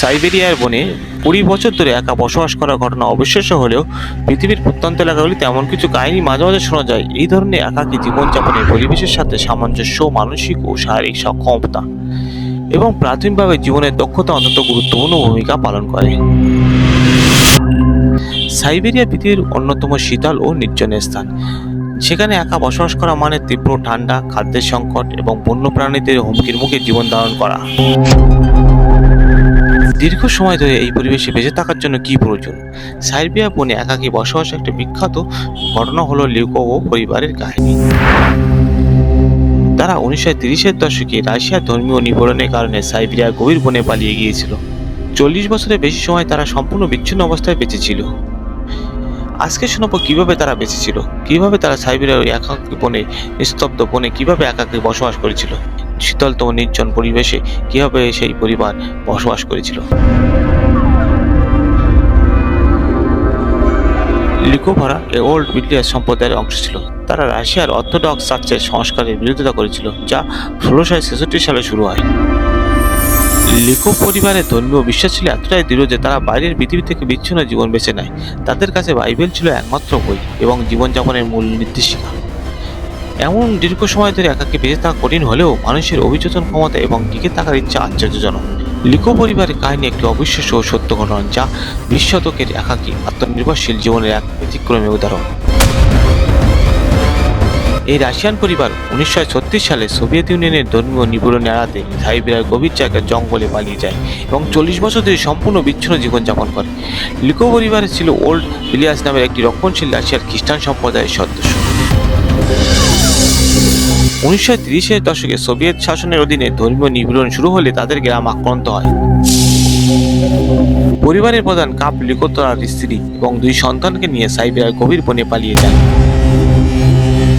সাইবেরিয়ার বনে কুড়ি বছর ধরে একা বসবাস করার ঘটনা অবিশ্বাস্য হলেও পৃথিবীর প্রত্যন্ত এলাকাগুলিতে এমন কিছু কাহিনী মাঝে মাঝে শোনা যায়। এই ধরনের একাকী জীবনযাপনের পরিবেশের সাথে সামঞ্জস্য, মানসিক ও শারীরিক সক্ষমতা এবং প্রাথমিকভাবে জীবনের দক্ষতা অত্যন্ত গুরুত্বপূর্ণ ভূমিকা পালন করে। সাইবেরিয়া পৃথিবীর অন্যতম শীতল ও নির্জনের স্থান। সেখানে একা বসবাস করা মানে তীব্র ঠান্ডা, খাদ্যের সংকট এবং বন্যপ্রাণীদের হুমকির মুখে জীবন ধারণ করা। দীর্ঘ সময় ধরে এই পরিবেশে বেঁচে থাকার জন্য কি প্রয়োজন? সাইবেরিয়া বনে একাকী বসবাস একটা বিখ্যাত ঘটনা হলো লিউকো ও পরিবারের কাহিনী। তারা উনিশশো তিরিশের দশকে রাশিয়ার ধর্মীয় নিপীড়নের কারণে সাইবেরিয়ার গভীর বনে পালিয়ে গিয়েছিল। চল্লিশ বছরের বেশি সময় তারা সম্পূর্ণ বিচ্ছিন্ন অবস্থায় বেঁচে ছিল। আজকে শোনাবো কীভাবে তারা বেঁচে ছিল, কীভাবে তারা সাইবেরিয়ার একাকী বনে, নিস্তব্ধ বনে কীভাবে একাকী বসবাস করেছিল। শীতলতম নির্জন পরিবেশে কীভাবে সেই পরিবার বসবাস করেছিল? লিকোভারা এ ওল্ড বিলিয়ার সম্প্রদায়ের অংশ ছিল। তারা রাশিয়ার অর্থোডক্স চার্চের সংস্কারের বিরোধিতা করেছিল, যা ষোলোশো ছেষট্টি সালে শুরু হয়। লিকো পরিবারের ধর্মীয় বিশ্বাস ছিল এতটাই দৃঢ় যে তারা বাইরের পৃথিবী থেকে বিচ্ছিন্ন জীবন বেছে নেয়। তাদের কাছে বাইবেল ছিল একমাত্র বই এবং জীবনযাপনের মূল নির্দেশিকা। এমন দীর্ঘ সময় ধরে একাকে বেঁচে থাকা কঠিন হলেও মানুষের অভিযোজন ক্ষমতা এবং টিকে থাকার ইচ্ছা আশ্চর্যজনক। লিকো পরিবারের কাহিনী একটি অবিশ্বাস্য ও সত্য ঘটনা যা বিশ শতকের একাকী, আত্মনির্ভরশীল জীবনের এক ব্যতিক্রমী উদাহরণ। এই রাশিয়ান পরিবার উনিশশো ছত্রিশ সালে সোভিয়েত ইউনিয়নের ধর্মীয় নিপীড়ন এড়াতে সাইবেরিয়ার গভীর জায়গায় জঙ্গলে পালিয়ে যায় এবং চল্লিশ বছর ধরে সম্পূর্ণ বিচ্ছিন্ন জীবনযাপন করে। লিকো পরিবারে ছিল ওল্ড বিলিয়াস নামের একটি রক্ষণশীল রাশিয়ার খ্রিস্টান সম্প্রদায়ের সদস্য। উনিশশো তিরিশের দশকে সোভিয়েত শাসনের অধীনে ধর্মীয় নিপীড়ন শুরু হলে তাদের গ্রাম আক্রান্ত হয়। পরিবারের প্রধান কাপ লিকোতরার স্ত্রী এবং দুই সন্তানকে নিয়ে সাইবেরিয়ার গভীর বনে পালিয়ে যায়।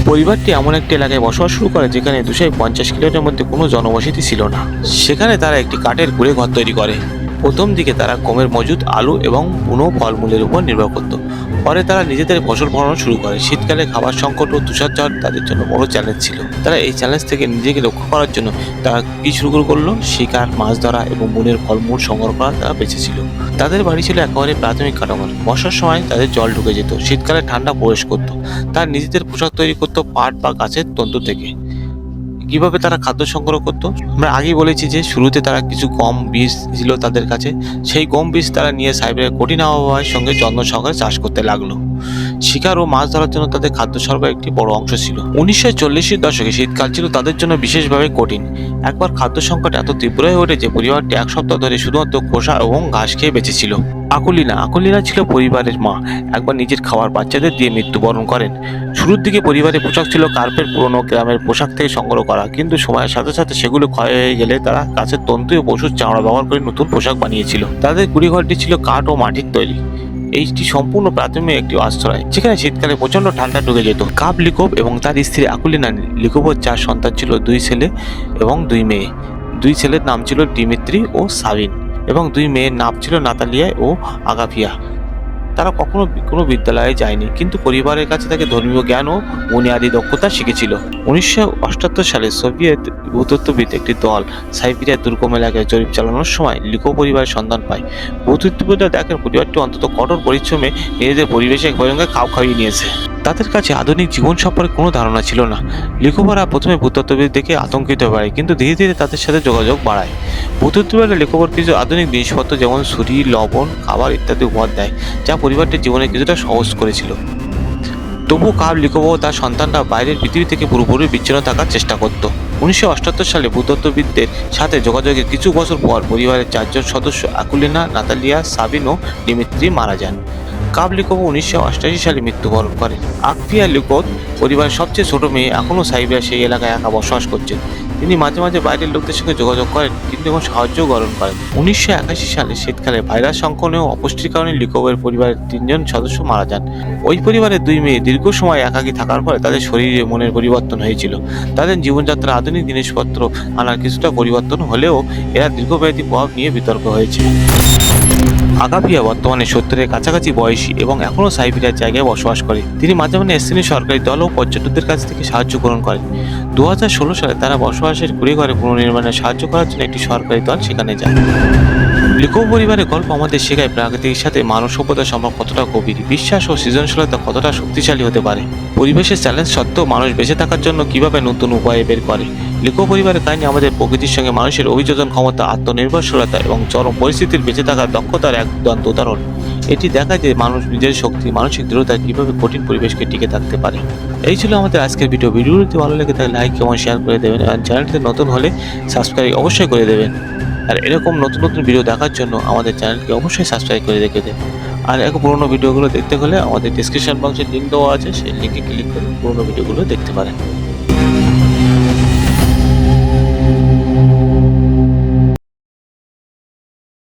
পরিবারটি এমন একটি এলাকায় বসবাস শুরু করে যেখানে দুশো পঞ্চাশ কিলোমিটার মধ্যে কোনো জনবসতি ছিল না। সেখানে তারা একটি কাঠের কুড়ে ঘর তৈরি করে। প্রথম দিকে তারা গমের মজুদ আলু এবং বুনো ফলমূলের উপর নির্ভর করত। পরে তারা নিজেদের ফসল ফলানো শুরু করে। শীতকালে খাবার সংকট ও তুষারঝড় তাদের জন্য বড় চ্যালেঞ্জ ছিল। তারা এই চ্যালেঞ্জ থেকে নিজেকে রক্ষা করার জন্য তারা কি শুরু করল? শিকার, মাছ ধরা এবং বনের ফলমূল সংগ্রহ করা তারা বেঁচেছিল তাদের বাড়ি ছিল একেবারে প্রাথমিক কাঠামোর। বর্ষার সময় তাদের জল ঢুকে যেত। শীতকালে ঠান্ডা প্রবেশ করতো। তারা নিজেদের পোশাক তৈরি করতো পাট বা গাছের তন্তু থেকে। কীভাবে তারা খাদ্য সংগ্রহ করতো? আমরা আগেই বলেছি যে শুরুতে তারা কিছু গম বীজ ছিল তাদের কাছে। সেই গম বীজ তারা নিয়ে সাইবেরিয়ার কঠিন আবহাওয়ার সঙ্গে যত্ন সহকারে চাষ করতে লাগল। শিকার ও মাছ ধরার জন্য তাদের খাদ্য সরবরাহ একটি বড় অংশ ছিল। উনিশশো চল্লিশের দশকে শীতকাল ছিল তাদের জন্য বিশেষভাবে কঠিন। একবার খাদ্য সংকট এত তীব্র হয়ে ওঠে যে পরিবারটি এক সপ্তাহ ধরে শুধুমাত্র খোসা এবং ঘাস খেয়ে বেঁচেছিল আকুলিনা আকুলিনা ছিল পরিবারের মা। একবার নিজের খাওয়ার বাচ্চাদের দিয়ে মৃত্যুবরণ করেন। শুরুর দিকে পরিবারের পোশাক ছিল কার্পের, পুরনো গ্রামের পোশাক থেকে সংগ্রহ করা। কিন্তু সময়ের সাথে সাথে সেগুলো ক্ষয় হয়ে গেলে তারা গাছের তন্তু ও পশুর চামড়া ব্যবহার করে নতুন পোশাক বানিয়েছিল। তাদের কুড়িঘরটি ছিল কাঠ ও মাটির তৈরি। এইটি সম্পূর্ণ প্রাথমিক একটি আশ্রয়। যেখানে শীতকালে প্রচণ্ড ঠান্ডা ঢুকে যেত। কাপ লিকোভ এবং তার স্ত্রী আকুলিনা লিকোভর চার সন্তান ছিল, দুই ছেলে এবং দুই মেয়ে। দুই ছেলের নাম ছিল ডিমিত্রি ও সাবিন। এবং দুই মেয়ের নাম ছিল নাতালিয়া ও আগাভিয়া তারা কখনো কোনো বিদ্যালয়ে যায়নি, কিন্তু পরিবারের কাছে তাকে ধর্মীয় জ্ঞান ও বুনিয়াদী দক্ষতা শিখেছিল। উনিশশো অষ্টাত্তর সালে সোভিয়েত ভূতত্ত্ববিদ একটি দল সাইবেরিয়ার দুর্গম এলাকায় জরিপ চালানোর সময় লিকো পরিবারের সন্ধান পায়। ভূতত্ত্ববিদরা দেখেন পরিবারটি অন্তত কঠোর পরিশ্রমে নিজেদের পরিবেশে ভয়ঙ্কর খাপ খাইয়ে নিয়েছে। তাদের কাছে আধুনিক জীবন সম্পর্কে কোনো ধারণা ছিল না। লিখোবারা প্রথমে ভূতত্ত্ববিদ দেখে আতঙ্কিত হয়, কিন্তু ধীরে ধীরে তাদের সাথে যোগাযোগ বাড়ায়। ভূতত্ত্ববিদরা লেখকের কিছু আধুনিক জিনিসপত্র যেমন ছুরি, লবণ, খাবার ইত্যাদি উপহার দেয়, যা পরিবারটির জীবনে কিছুটা সহজ করেছিল। তবুও কার লিখব তার সন্তানরা বাইরের পৃথিবী থেকে পুরোপুরি বিচ্ছিন্ন থাকার চেষ্টা করত। উনিশশো অষ্টাত্তর সালে ভূতত্ত্ববিদদের সাথে যোগাযোগের কিছু বছর পর পরিবারের চারজন সদস্য আকুলিনা নাতালিয়া, সাবিন, ডিমিত্রি মারা যান। কাব কাবলিকোভ উনিশশো অষ্টাশি সালে মৃত্যুবরণ করেন। আকফিয়া লিকোভ পরিবারের সবচেয়ে ছোট মেয়ে এখনও সাইবিয়া সেই এলাকায় একা বসবাস করছেন। তিনি মাঝে মাঝে বাইরের লোকদের সঙ্গে যোগাযোগ করেন, কিন্তু এখন সাহায্য গ্রহণ করেন। উনিশশো একাশি সালে শীতকালে ভাইরাস সংক্রমণে অপুষ্টির কারণে লিকোবের পরিবারের তিনজন সদস্য মারা যান। ওই পরিবারের দুই মেয়ে দীর্ঘ সময় একাকী থাকার ফলে তাদের শরীরে মনের পরিবর্তন হয়েছিল। তাদের জীবনযাত্রা আধুনিক জিনিসপত্র আনার কিছুটা পরিবর্তন হলেও এরা দীর্ঘমেয়াদী প্রভাব নিয়ে বিতর্ক হয়েছে আগাপিয়া বর্তমানে সত্তরের কাছাকাছি বয়সী এবং এখনও সাইবেরিয়ার জায়গায় বসবাস করে। তিনি মাঝে মাঝে স্থানীয় সরকারি দল ও পর্যটকদের কাছ থেকে সাহায্য গ্রহণ করেন। দু হাজার ষোলো সালে তারা বসবাসের কুড়িঘরে পুনর্নির্মাণে সাহায্য করার জন্য একটি সরকারি দল সেখানে যায়। লিখো পরিবারের গল্প আমাদের শেখায় প্রাকৃতিকের সাথে মানব সভ্যতার সম্পর্ক কতটা গভীর, বিশ্বাস ও সৃজনশীলতা কতটা শক্তিশালী হতে পারে, পরিবেশের চ্যালেঞ্জ সত্ত্বেও মানুষ বেঁচে থাকার জন্য কীভাবে নতুন উপায়ে বের করে, লিখো পরিবারের কাহিনী আমাদের প্রকৃতির সঙ্গে মানুষের অভিযোজন ক্ষমতা, আত্মনির্ভরশীলতা এবং চরম পরিস্থিতির বেঁচে থাকার দক্ষতার এক দুর্দান্ত উদাহরণ। এটি দেখায় যে মানুষ নিজের শক্তি, মানসিক দৃঢ়তা কীভাবে কঠিন পরিবেশকে টিকে থাকতে পারে। এই ছিল আমাদের আজকের ভিডিও ভিডিওটি ভালো লেগে থাকলে লাইক এবং শেয়ার করে দেবেন আর চ্যানেলটিতে নতুন হলে সাবস্ক্রাইব অবশ্যই করে দেবেন। আর এরকম নতুন নতুন ভিডিও দেখার জন্য আমাদের চ্যানেলকে অবশ্যই সাবস্ক্রাইব করে রেখে দেন। আর এখন পুরোনো ভিডিওগুলো দেখতে হলে আমাদের ডিসক্রিপশন বক্সে লিঙ্ক দেওয়া আছে, সেই লিঙ্কে ক্লিক করে পুরোনো ভিডিওগুলো দেখতে পারেন।